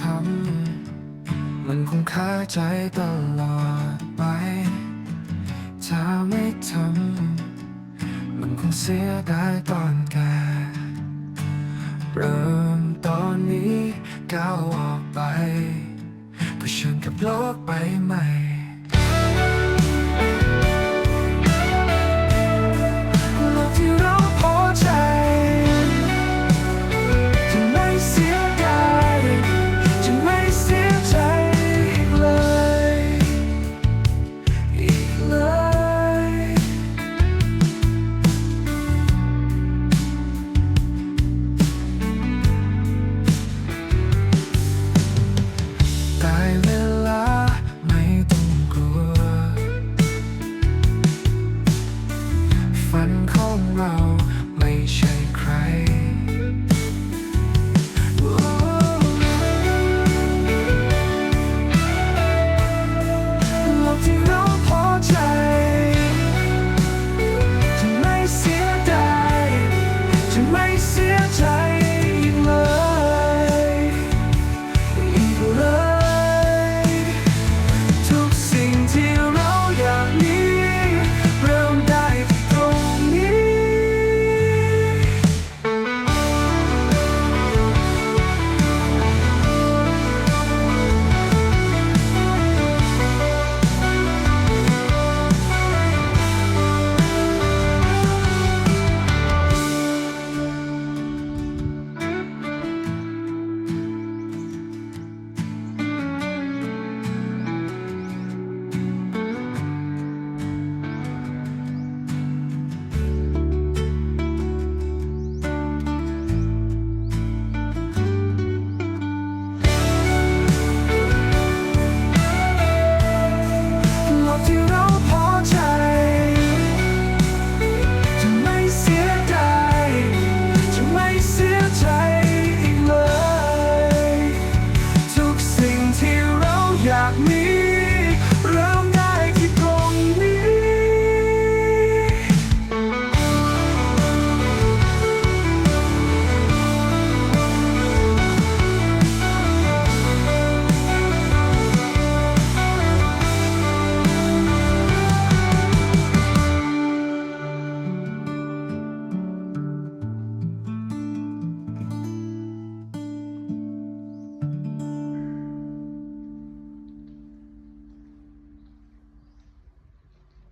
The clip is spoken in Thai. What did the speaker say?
ทำมันคงคาใจตลอดไป ถ้าไม่ทำมันคงเสียดายตอนแก่เริ่มตอนนี้ก้าวออกไปเผชิญกับโลกใบใหม่